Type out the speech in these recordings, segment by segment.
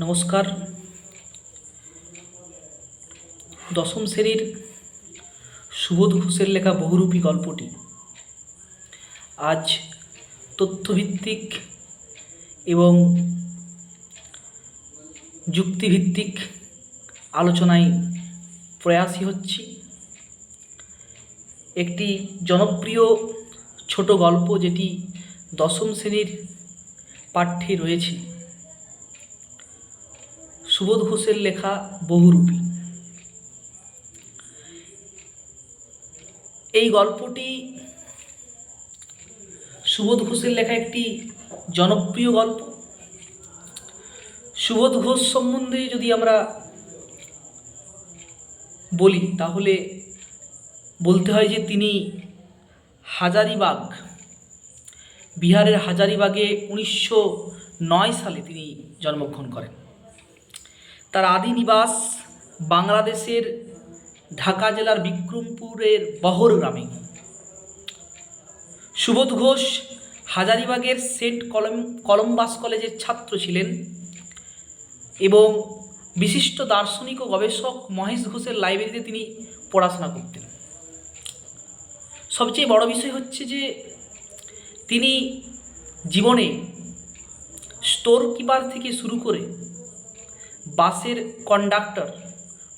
নমস্কার। দশম শ্রেণির সুবোধ ঘোষের লেখা বহুরূপী গল্পটি। আজ তথ্যভিত্তিক এবং যুক্তিভিত্তিক আলোচনায় প্রয়াসী হচ্ছি। একটি জনপ্রিয় ছোট গল্প যেটি দশম শ্রেণির পাঠ্যে রয়েছে। সুবোধ ঘোষের লেখা বহুরূপী। এই গল্পটি সুবোধ ঘোষের লেখা একটি জনপ্রিয় গল্প। সুবোধ ঘোষ সম্বন্ধে যদি আমরা বলি, তাহলে বলতে হয় যে তিনি হাজারিবাগ, বিহারের হাজারিবাগে উনিশশো নয় সালে তিনি জন্মগ্রহণ করেন। তার আদি নিবাস বাংলাদেশের ঢাকা জেলার বিক্রমপুরের বহর গ্রামে। সুবোধ ঘোষ হাজারিবাগের সেন্ট কলম, কলম্বাস কলেজের ছাত্র ছিলেন এবং বিশিষ্ট দার্শনিক ও গবেষক মহেশ ঘোষের লাইব্রেরিতে তিনি পড়াশোনা করতেন। সবচেয়ে বড় বিষয় হচ্ছে যে তিনি জীবনে স্টোর কিপার থেকে শুরু করে বাসের কন্ডাক্টর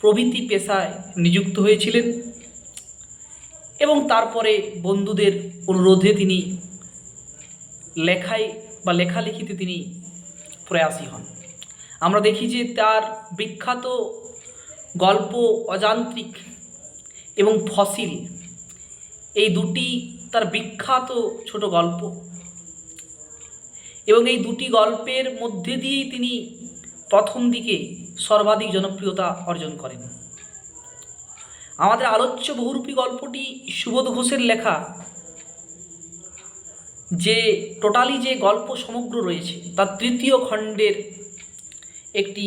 প্রভৃতি পেশায় নিযুক্ত হয়েছিলেন এবং তারপরে বন্ধুদের অনুরোধে তিনি লেখায় বা লেখালেখিতে তিনি প্রয়াসী হন। আমরা দেখি যে তার বিখ্যাত গল্প অযান্ত্রিক এবং ফসিল এই দুটি তার বিখ্যাত ছোট গল্প এবং এই দুটি গল্পের মধ্যে দিয়েই তিনি প্রথম দিকে সর্বাধিক জনপ্রিয়তা অর্জন করেন। আমাদের আলোচ্য বহুরূপী গল্পটি সুবোধ ঘোষের লেখা, যে টোটালি যে গল্প সমগ্র রয়েছে, তার তৃতীয় খণ্ডের একটি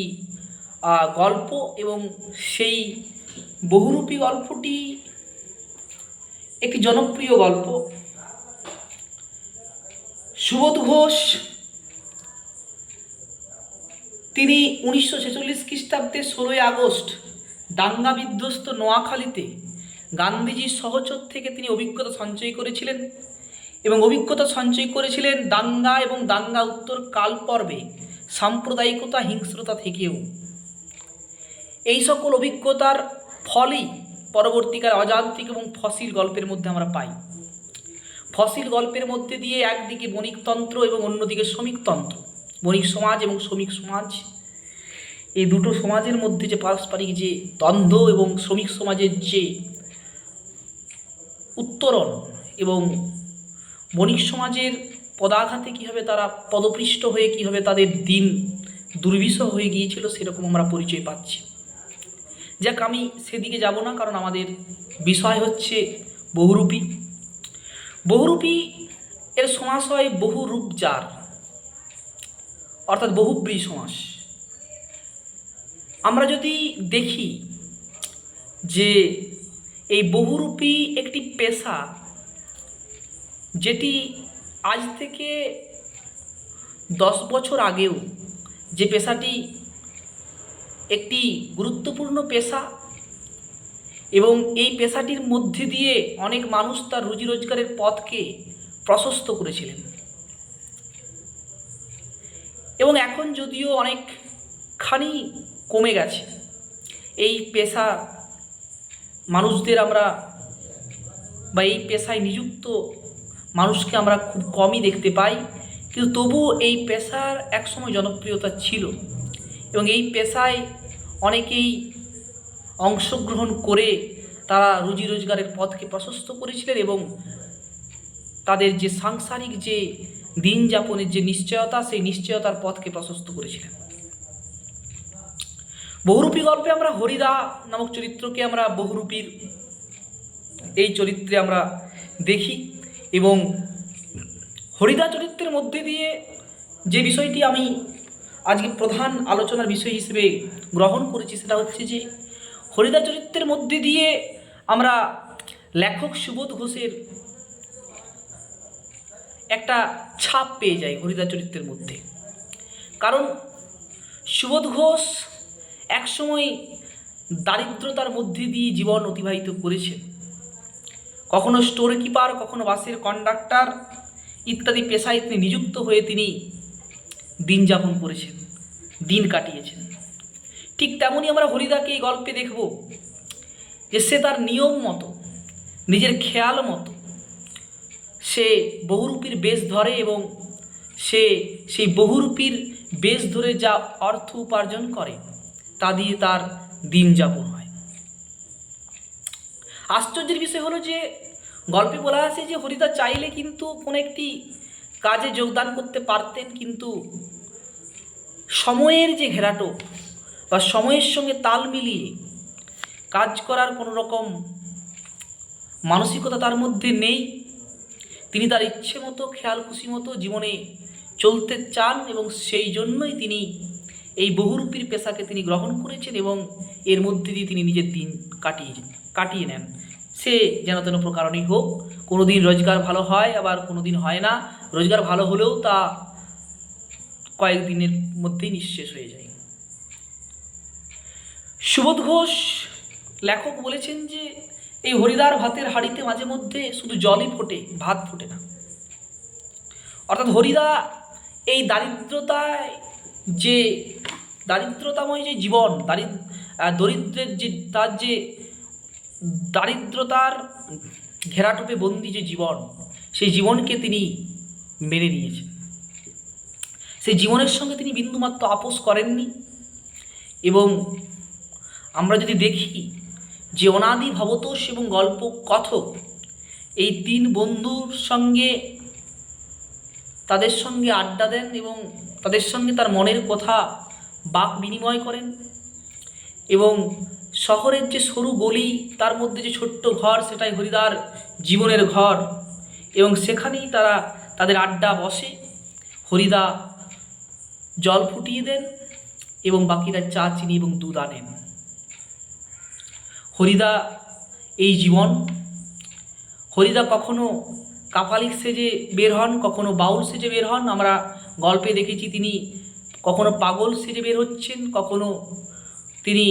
গল্প এবং সেই বহুরূপী গল্পটি একটি জনপ্রিয় গল্প। সুবোধ ঘোষ তিনি উনিশশো ছেচল্লিশ খ্রিস্টাব্দে ষোলোই আগস্ট দাঙ্গা বিধ্বস্ত নোয়াখালীতে গান্ধীজির সহচর থেকে তিনি অভিজ্ঞতা সঞ্চয় করেছিলেন এবং অভিজ্ঞতা সঞ্চয় করেছিলেন দাঙ্গা এবং দাঙ্গা উত্তর কাল পর্বে সাম্প্রদায়িকতা, হিংস্রতা থেকেও। এই সকল অভিজ্ঞতার ফলই পরবর্তীকালে অযান্ত্রিক এবং ফসিল গল্পের মধ্যে আমরা পাই। ফসিল গল্পের মধ্যে দিয়ে একদিকে বণিকতন্ত্র এবং অন্যদিকে শ্রমিকতন্ত্র। বণিক সমাজ এবং শ্রমিক সমাজ। এই দুটো সমাজের মধ্যে যে পারস্পরিক যে দ্বন্দ্ব এবং শ্রমিক সমাজের যে উত্তরণ এবং বণিক সমাজের পদাঘাতে কীভাবে তারা পদপৃষ্ট হয়ে কীভাবে তাদের দিন দুর্বিষহ হয়ে গিয়েছিল সেরকম আমরা পরিচয় পাচ্ছি। যাক, আমি সেদিকে যাব না, কারণ আমাদের বিষয় হচ্ছে বহুরূপী। বহুরূপী এর সমাস হয় বহুরূপ যার। অর্থাৎ বহুব্রী সমাস। আমরা যদি দেখি যে এই বহুরূপী একটি পেশা যেটি আজ থেকে দশ বছর আগেও যে পেশাটি একটি গুরুত্বপূর্ণ পেশা এবং এই পেশাটির মধ্যে দিয়ে অনেক মানুষ তার রুজি রোজগারের পথকে প্রশস্ত করেছিলেন। এবং এখন যদিও অনেকখানি কমে গেছে, এই পেশা মানুষদের আমরা বা এই পেশায় নিযুক্ত মানুষকে আমরা খুব কমই দেখতে পাই, কিন্তু তবুও এই পেশার একসময় জনপ্রিয়তা ছিল এবং এই পেশায় অনেকেই অংশগ্রহণ করে তারা রুজি রোজগারের পথকে প্রশস্ত করেছিলেন এবং তাদের যে সাংসারিক যে দিন যাপনের যে নিশ্চয়তা, সেই নিশ্চয়তার পথকে প্রশস্ত করেছিলেন। বহুরূপী গল্পে আমরা হরিদা নামক চরিত্রকে আমরা বহুরূপীর এই চরিত্রে আমরা দেখি এবং হরিদা চরিত্রের মধ্যে দিয়ে যে বিষয়টি আমি আজকে প্রধান আলোচনার বিষয় হিসেবে গ্রহণ করেছি সেটা হচ্ছে যে হরিদা চরিত্রের মধ্যে দিয়ে আমরা লেখক সুবোধ ঘোষের ছাপ পেয়ে যায় হরিদা চরিত্রের মধ্যে। কারণ সুবোধ ঘোষ একসময় দারিদ্রতার মধ্যে দিয়ে জীবন অতিবাহিত করেছেন। কখনো স্টোর কিপার কখনো বাসের কন্ডাক্টর ইত্যাদি পেশায় তিনি নিযুক্ত হয়ে তিনি দিন যাপন করেছেন, দিন কাটিয়েছেন। ঠিক তেমনই আমরা হরিদাকে এই গল্পে দেখব যে সে তার নিয়ম মতো, নিজের খেয়াল মতো সে বহুরূপীর বেশ ধরে এবং সে সেই বহুরূপীর বেশ ধরে যা অর্থ উপার্জন করে, তা দিয়ে তার দিন যাপন হয়। আশ্চর্যের বিষয় হলো যে, গল্পে বলা আছে যে হরিদা চাইলে কিন্তু কোনো একটি কাজে যোগদান করতে পারতেন, কিন্তু সময়ের যে ঘেরাটো বা সময়ের সঙ্গে তাল মিলিয়ে কাজ করার কোনো রকম মানসিকতা তার মধ্যে নেই। তিনি তার ইচ্ছে মতো, খেয়াল খুশি মতো জীবনে চলতে চান এবং সেই জন্যই তিনি এই বহুরূপীর পেশাকে তিনি গ্রহণ করেছেন এবং এর মধ্যে দিয়ে তিনি নিজের দিন কাটিয়ে কাটিয়ে নেন। সে যেন তেন প্রকারণই হোক। কোনো দিন রোজগার ভালো হয়, আবার কোনো দিন হয় না। রোজগার ভালো হলেও তা কয়েকদিনের মধ্যেই নিঃশেষ হয়ে যায়। সুবোধ ঘোষ লেখক বলেছেন যে এই হরিদার ভাতের হাড়িতে মাঝে মধ্যে শুধু জলই ফোটে ভাত ফোটে না। অর্থাৎ হরিদা এই দারিদ্রতায় যে দারিদ্রতাময় যে জীবন আহ, দরিদ্রের যে তার যে দারিদ্রতার ঘেরাটোপে বন্দি যে জীবন সেই জীবনকে তিনি মেনে নিয়েছেন। সেই জীবনের সঙ্গে তিনি বিন্দুমাত্র আপোষ করেননি। এবং আমরা যদি দেখি যে অনাদি ভবতোষ এবং গল্প কথক। এই তিন বন্ধুর সঙ্গে তাদের সঙ্গে আড্ডা দেন এবং তাদের সঙ্গে তার মনের কথা বাক বিনিময় করেন এবং শহরের যে সরু গলি, তার মধ্যে যে ছোট্ট ঘর, সেটাই হরিদার জীবনের ঘর এবং সেখানেই তারা তাদের আড্ডা বসে। হরিদা জল ফুটিয়ে দেন এবং বাকিরা চা, চিনি এবং দুধ আনেন। হরিদা, এই জীবন। হরিদা কখনো কাপালিক সেজে বের হন, কখনো বাউল সেজে বের হন। আমরা গল্পে দেখেছি তিনি কখনো পাগল সেজে বের হচ্ছেন, কখনো তিনি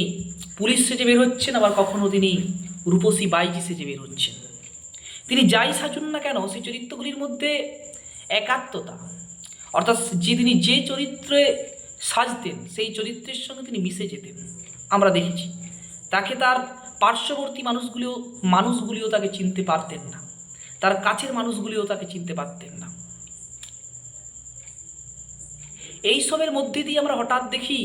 পুলিশ সেজে বের হচ্ছেন, আবার কখনো তিনি রূপসী বাইজি সেজে বের হচ্ছেন। তিনি যাই সাজুন না কেন, সেই চরিত্রগুলির মধ্যে একাত্মতা, অর্থাৎ যে তিনি যে চরিত্রে সাজতেন, সেই চরিত্রের সঙ্গে তিনি মিশে যেতেন। আমরা দেখেছি, তাকে তার পার্শ্ববর্তী মানুষগুলিও মানুষগুলিও তাকে চিনতে পারতেন না। তার কাছের মানুষগুলিও তাকে চিনতে পারতেন না। এই সবের মধ্যে দিয়ে আমরা হঠাৎ দেখি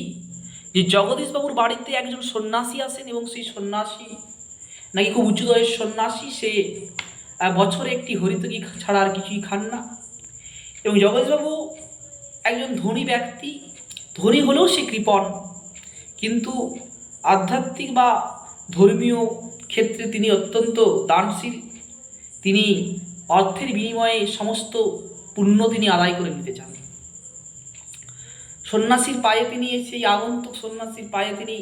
যে জগদীশবাবুর বাড়িতে একজন সন্ন্যাসী আসেন এবং সেই সন্ন্যাসী নাকি খুব উঁচু দরের সন্ন্যাসী, সে বছরে একটি হরিতকি ছাড়া আর কিছুই খান না। এবং জগদীশবাবু একজন ধনী ব্যক্তি, ধনী হলেও সে কৃপণ, কিন্তু আধ্যাত্মিক বা ধর্মীয় ক্ষেত্রে তিনি অত্যন্ত দানশীল। তিনি অর্থের বিনিময়ে সমস্ত পুণ্য তিনি আদায় করে নিতে চান। সন্ন্যাসীর পায়ে তিনি সেই আগন্তুক সন্ন্যাসীর পায়ে তিনি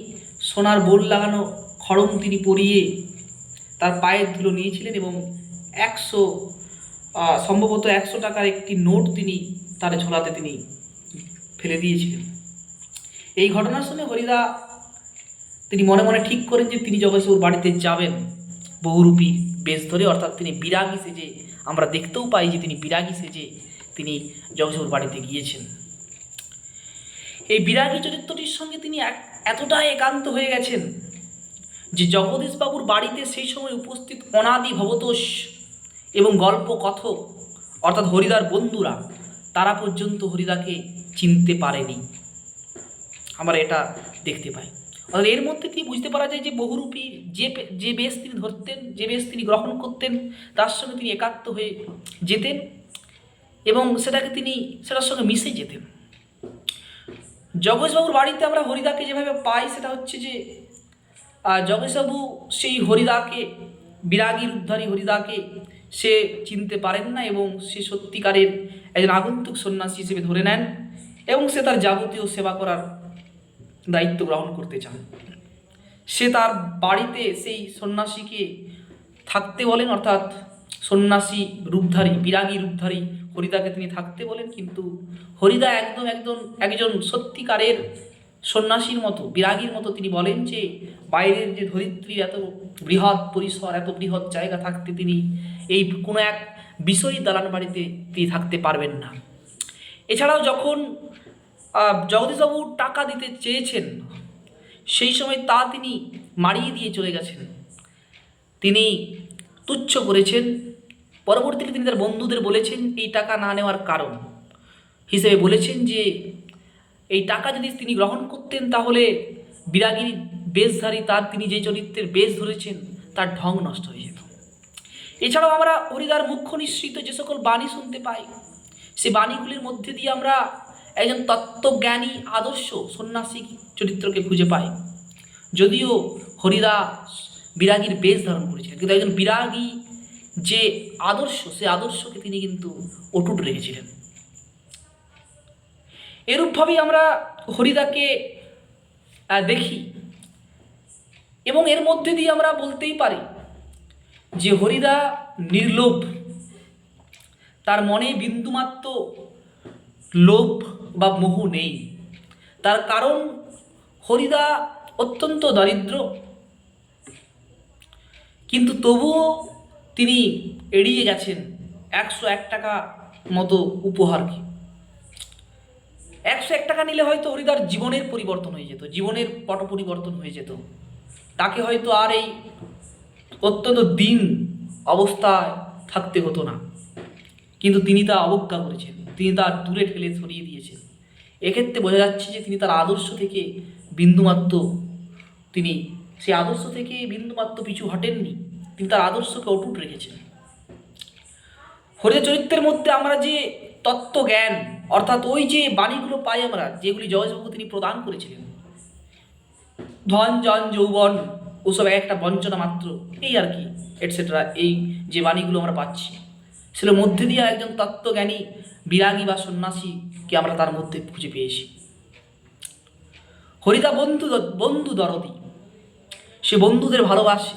সোনার বোল লাগানো খড়ম তিনি পরিয়ে তার পায়ের ধুলো নিয়েছিলেন এবং একশো সম্ভবত একশো টাকার একটি নোট তিনি তার ঝোলাতে তিনি ফেলে দিয়েছিলেন। এই ঘটনার শুনে হরিদা তিনি মনে মনে ঠিক করেন যে তিনি জগৎসুর বাড়িতে যাবেন, বহুরূপী বেশ ধরে, অর্থাৎ তিনি বিরাগী সেজে, আমরা দেখতেও পাই যে তিনি বিরাগী সেজে তিনি জগৎসুর বাড়িতে গিয়েছেন। এই বিরাগী চরিত্রটির সঙ্গে তিনি এতটাই একান্ত হয়ে গেছেন যে জগদীশবাবুর বাড়িতে সেই সময় উপস্থিত অনাদি ভবতোষ এবং গল্প কথক, অর্থাৎ হরিদার বন্ধুরা, তারা পর্যন্ত হরিদাকে চিনতে পারেনি। আমরা এটা দেখতে পাই। অর্থাৎ এর মধ্যে দিয়ে বুঝতে পারা যায় যে বহুরূপী যে যে বেশ তিনি ধরতেন, যে বেশ তিনি গ্রহণ করতেন, তার সঙ্গে তিনি একাত্ম হয়ে যেতেন এবং সেটাকে তিনি, সেটার সঙ্গে মিশে যেতেন। জগেশবাবুর বাড়িতে আমরা হরিদাকে যেভাবে পাই, সেটা হচ্ছে যে জগেশবাবু সেই হরিদাকে বিরাগীর উদ্ধারী হরিদাকে সে চিনতে পারেন না এবং সে সত্যিকারের একজন আগন্তুক সন্ন্যাসী হিসেবে ধরে নেন এবং সে তার যাবতীয় সেবা করার দায়িত্ব গ্রহণ করতে চান। সে তার বাড়িতে সেই সন্ন্যাসীকে থাকতে বলেন, অর্থাৎ সন্ন্যাসী রূপধারী, বিরাগী রূপধারী হরিদাকে তিনি থাকতে বলেন, কিন্তু হরিদা একদম একদম একজন সত্যিকারের সন্ন্যাসীর মতো, বিরাগীর মতো তিনি বলেন যে, বাইরের যে ধরিত্রীর এত বৃহৎ পরিসর, এত বৃহৎ জায়গা থাকতে তিনি এই কোনো এক বিষয়ী দালান বাড়িতে তিনি থাকতে পারবেন না। এছাড়াও যখন জগদীশবাবু টাকা দিতে চেয়েছেন, সেই সময় তা তিনি মারিয়ে দিয়ে চলে গেছেন। তিনি তুচ্ছ করেছেন, পরবর্তীতে তিনি তার বন্ধুদের বলেছেন এই টাকা না নেওয়ার কারণ হিসেবে বলেছেন যে, এই টাকা যদি তিনি গ্রহণ করতেন তাহলে বিরাগীর বেশধারী তার তিনি যে চরিত্রের বেশ ধরেছেন, তার ঢং নষ্ট হয়ে যেত। এছাড়াও আমরা হরিদার মুখ্য নিঃসৃত যে সকল বাণী শুনতে পাই, সে বাণীগুলির মধ্যে দিয়ে আমরা একজন তত্ত্বজ্ঞানী, আদর্শ, সন্ন্যাসী চরিত্রকে খুঁজে পায়। যদিও হরিদা বিরাগীর বেশ ধারণ করেছিলেন, কিন্তু একজন বিরাগী যে আদর্শ, সে আদর্শকে তিনি কিন্তু অটুট রেখেছিলেন। এরূপভাবেই আমরা হরিদাকে দেখি। এবং এর মধ্যে দিয়ে আমরা বলতেই পারি যে হরিদা নির্লোভ। তার মনে বিন্দুমাত্র লোভ বা মোহ নেই। তার কারণ, হরিদা অত্যন্ত দরিদ্র। কিন্তু তবুও তিনি এড়িয়ে গেছেন একশো এক টাকা মতো উপহারকে। একশো এক টাকা নিলে হয়তো হরিদার জীবনের পরিবর্তন হয়ে যেত, জীবনের পট পরিবর্তন হয়ে যেত। তাকে হয়তো আর এই অত্যন্ত দিন অবস্থায় থাকতে হতো না। কিন্তু তিনি তা অবজ্ঞা করেছেন, তিনি তা দূরে ঠেলে সরিয়ে দিয়েছেন। এক্ষেত্রে বোঝা যাচ্ছে যে তিনি তার আদর্শ থেকে বিন্দুমাত্র, তিনি সেই আদর্শ থেকে বিন্দুমাত্র পিছু হটেননি। তিনি তার আদর্শকে অটুট রেখেছেন। হরিদ চরিত্রের মধ্যে আমরা যে তত্ত্ব জ্ঞান অর্থাৎ ওই যে বাণীগুলো পাই আমরা, যেগুলি জয়বাবু তিনি প্রদান করেছিলেন। ধন, জন, যৌবন, ওসব এক একটা বঞ্চনা মাত্র, এই আর কি এটসেট্রা এই যে বাণীগুলো আমরা পাচ্ছি। সেগুলোর মধ্যে দিয়ে একজন তত্ত্বজ্ঞানী বিরাগী বা সন্ন্যাসীকে আমরা তার মধ্যে খুঁজে পেয়েছি। হরিদা বন্ধু বন্ধু দরদি, সে বন্ধুদের ভালোবাসে।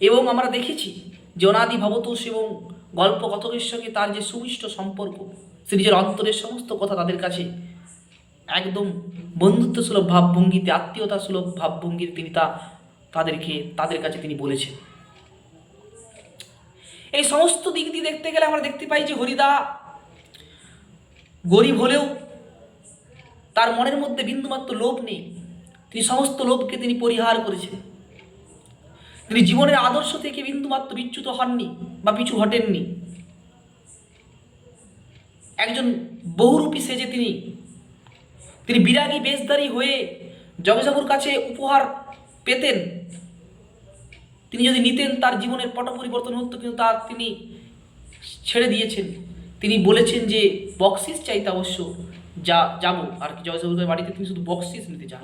এবং আমরা দেখেছি যে অনাদি ভবতোষ এবং গল্প কথকের সঙ্গে তার যে সুমিষ্ট সম্পর্ক, সে নিজের অন্তরের সমস্ত কথা তাদের কাছে একদম বন্ধুত্ব সুলভ ভাবভঙ্গিতে আত্মীয়তা সুলভ ভাবভঙ্গিতে তিনি তা তাদেরকে, তাদের কাছে তিনি বলেছেন। এই সমস্ত দিক দিয়ে দেখতে গেলে আমরা দেখতে পাই যে হরিদা গরিব হলেও তার মনের মধ্যে বিন্দুমাত্র লোভ নেই। তিনি সমস্ত লোভকে তিনি পরিহার করেছেন তিনি জীবনের আদর্শ থেকে বিন্দুমাত্র বিচ্যুত হননি বা পিছু হটেননি। একজন বহুরূপী সেজে তিনি তিনি বিরাগী বেশধারী হয়ে জগজাবুর কাছে উপহার পেতেন। তিনি যদি নিতেন, তার জীবনের পট পরিবর্তন হতো কিন্তু তার তিনি ছেড়ে দিয়েছেন। তিনি বলেছেন যে বক্সিস চাইতে অবশ্য যা, যাব। আর কি জয়সাবুরের বাড়িতে তিনি শুধু বক্সিস নিতে চান।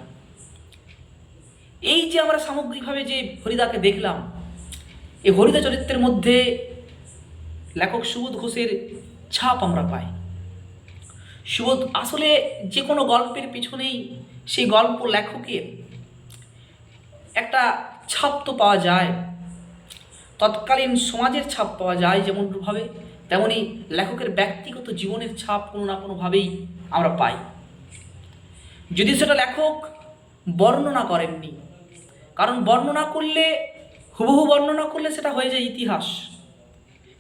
এই যে আমরা সামগ্রিকভাবে যে হরিদাকে দেখলাম, এই হরিদা চরিত্রের মধ্যে লেখক সুবোধ ঘোষের ছাপ আমরা পাই। সুবোধ আসলে যে কোনো গল্পের পিছনেই সেই গল্প লেখকের একটা ছাপ তো পাওয়া যায়। তৎকালীন সমাজের ছাপ পাওয়া যায় যেমনভাবে তেমনি লেখকের ব্যক্তিগত জীবনের ছাপ কোনো না কোনোভাবেই আমরা পাই। যদি সেটা লেখক বর্ণনা করেননি, কারণ বর্ণনা করলে, হুবহু বর্ণনা করলে সেটা হয়ে যায় ইতিহাস।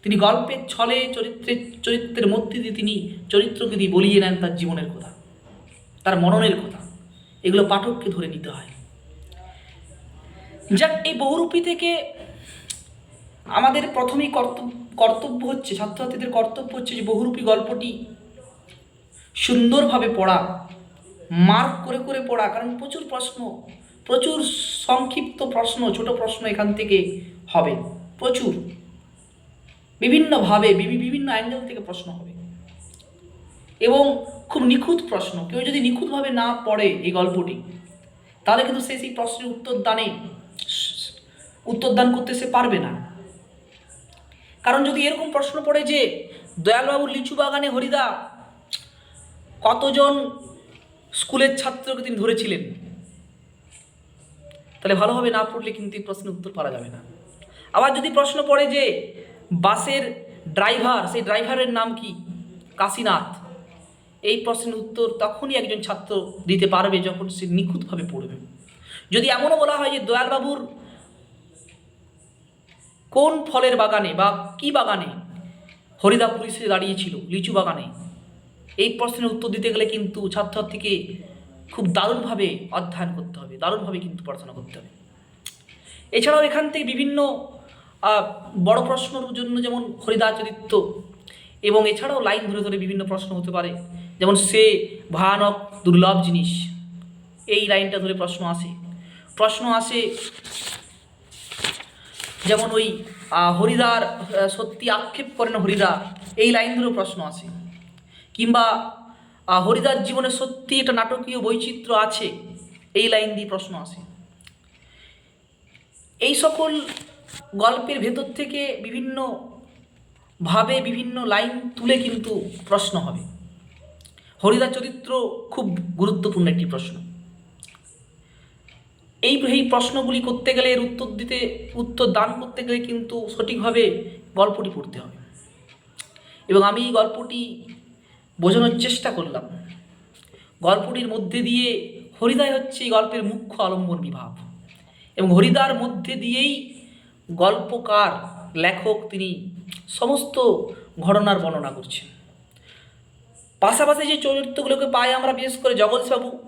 তিনি গল্পের ছলে চরিত্রের চরিত্রের মধ্যে দিয়ে তিনি চরিত্রকে দিয়ে বলিয়ে নেন তার জীবনের কথা, তার মননের কথা। এগুলো পাঠককে ধরে নিতে হয়। যাক, এই বহুরূপী থেকে আমাদের প্রথমেই কর্তব্য কর্তব্য হচ্ছে, ছাত্রছাত্রীদের কর্তব্য হচ্ছে যে বহুরূপী গল্পটি সুন্দরভাবে পড়া মার্ক করে করে পড়া, কারণ প্রচুর প্রশ্ন, প্রচুর সংক্ষিপ্ত প্রশ্ন, ছোট প্রশ্ন এখান থেকে হবে, প্রচুর। বিভিন্নভাবে বিভিন্ন অ্যাঙ্গেল থেকে প্রশ্ন হবে। এবং খুব নিখুঁত প্রশ্ন, কেউ যদি নিখুঁতভাবে না পড়ে এই গল্পটি, তাহলে কিন্তু সে সেই প্রশ্নের উত্তর দানে উত্তর দান করতে সে পারবে না। কারণ যদি এরকম প্রশ্ন পড়ে যে দয়ালবাবুর লিচু বাগানে হরিদা, কতজন স্কুলের ছাত্রকে তিনি ধরেছিলেন? তাহলে ভালোভাবে না পড়লে কিন্তু এই প্রশ্নের উত্তর পারা যাবে না। আবার যদি প্রশ্ন পড়ে যে, বাসের ড্রাইভার, সেই ড্রাইভারের নাম কি? কাশীনাথ। এই প্রশ্নের উত্তর তখনই একজন ছাত্র দিতে পারবে যখন সে নিখুঁতভাবে পড়বে। যদি এমনও বলা হয় যে, দয়ালবাবুর কোন ফলের বাগানে বা কি বাগানে হরিদা পুলিশে দাঁড়িয়েছিল লিচু বাগানে। এই প্রশ্নের উত্তর দিতে গেলে কিন্তু ছাত্রছাত্রীকে খুব দারুণভাবে অধ্যয়ন করতে হবে, দারুণভাবে কিন্তু পড়াশোনা করতে হবে। এছাড়াও এখান থেকে বিভিন্ন বড় প্রশ্নর জন্য যেমন হরিদা চরিত্র এবং এছাড়াও লাইন ধরে ধরে বিভিন্ন প্রশ্ন হতে পারে। যেমন সে ভয়ানক, দুর্লভ জিনিস। এই লাইনটা ধরে প্রশ্ন আসে। প্রশ্ন আসে যেমন ওই হরিদার সত্যি আক্ষেপ করেন হরিদা এই লাইন ধরেও প্রশ্ন আসে। কিংবা হরিদার জীবনে সত্যি একটা নাটকীয় বৈচিত্র্য আছে? এই লাইন দিয়ে প্রশ্ন আসে। এই সকল গল্পের ভেতর থেকে বিভিন্ন ভাবে বিভিন্ন লাইন তুলে কিন্তু প্রশ্ন হবে। হরিদার চরিত্র খুব গুরুত্বপূর্ণ একটি প্রশ্ন। এই এই প্রশ্নগুলি করতে গেলে এর উত্তর দিতে, উত্তর দান করতে গেলে কিন্তু সঠিকভাবে গল্পটি পড়তে হবে। এবং আমি এই গল্পটি বোঝানোর চেষ্টা করলাম। গল্পটির মধ্যে দিয়ে হরিদায় হচ্ছে এই গল্পের মুখ্য আলম্বন বিভাগ। এবং হরিদার মধ্যে দিয়েই গল্পকার, লেখক তিনি সমস্ত ঘটনার বর্ণনা করছেন। পাশাপাশি যে চরিত্রগুলোকে পাই আমরা বিশেষ করে জগৎবাবু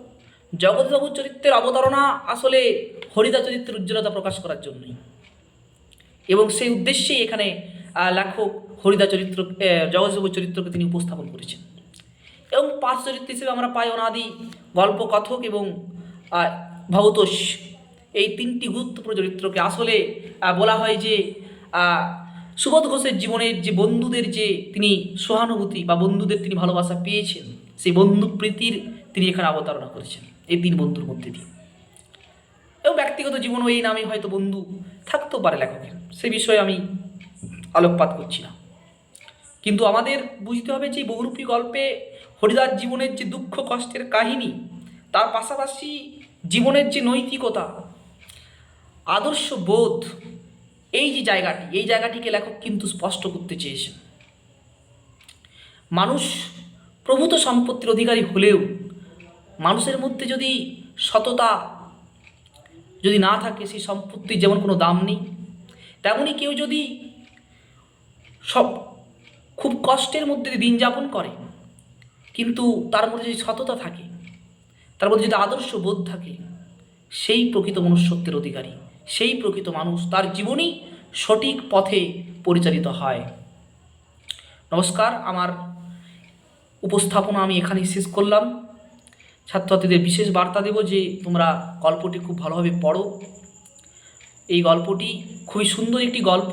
জগৎবাবুর চরিত্রের অবতারণা আসলে হরিদা চরিত্রের উজ্জ্বলতা প্রকাশ করার জন্যই। এবং সেই উদ্দেশ্যেই এখানে লেখক হরিদা চরিত্র আহ, জগৎবাবুর চরিত্রকে তিনি উপস্থাপন করেছেন। এবং পাঁচ চরিত্র হিসেবে আমরা পাই অনাদি গল্প কথক এবং ভবতোষ এই তিনটি গুরুত্বপূর্ণ চরিত্রকে আসলে বলা হয় যে সুবোধ ঘোষের জীবনের যে বন্ধুদের যে তিনি সহানুভূতি বা বন্ধুদের তিনি ভালোবাসা পেয়েছেন সেই বন্ধু প্রীতির তিনি এখানে অবতারণা করেছেন। এই তিন বন্ধুর মধ্যে দিয়ে। এবং ব্যক্তিগত জীবনও এই নামে হয়তো বন্ধু থাকতেও পারে লেখকের। সে বিষয়ে আমি আলোকপাত করছি না। কিন্তু আমাদের বুঝতে হবে যে বহুরূপী গল্পে হরিদার জীবনের যে দুঃখ, কষ্টের কাহিনী, তার পাশাপাশি জীবনের যে নৈতিকতা, আদর্শ বোধ, এই যে জায়গাটি, এই জায়গাটিকে লেখক কিন্তু স্পষ্ট করতে চেয়েছেন। মানুষ প্রভূত সম্পত্তির অধিকারী হলেও মানুষের মধ্যে যদি সততা যদি না থাকে, সেই সম্পত্তির যেমন কোনো দাম নেই তেমনই কেউ যদি সব খুব কষ্টের মধ্যে দিন যাপন করে, কিন্তু তার মধ্যে যদি সততা থাকে, তার মধ্যে যদি আদর্শ বোধ থাকে, সেই প্রকৃত মনুষ্যত্বের অধিকারী, সেই প্রকৃত মানুষ তার জীবনই সঠিক পথে পরিচালিত হয়। নমস্কার, আমার উপস্থাপনা আমি এখানেই শেষ করলাম। ছাত্রছাত্রীদের বিশেষ বার্তা দেব যে তোমরা গল্পটি খুব ভালোভাবে পড়ো। এই গল্পটি খুবই সুন্দর একটি গল্প।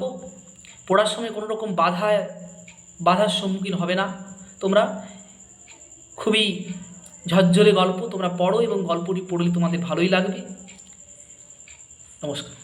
পড়ার সময় কোনো রকম বাধা, বাধার সম্মুখীন হবে না। তোমরা খুবই ঝরঝরে গল্প তোমরা পড়ো এবং গল্পটি পড়লে তোমাদের ভালোই লাগবে। নমস্কার।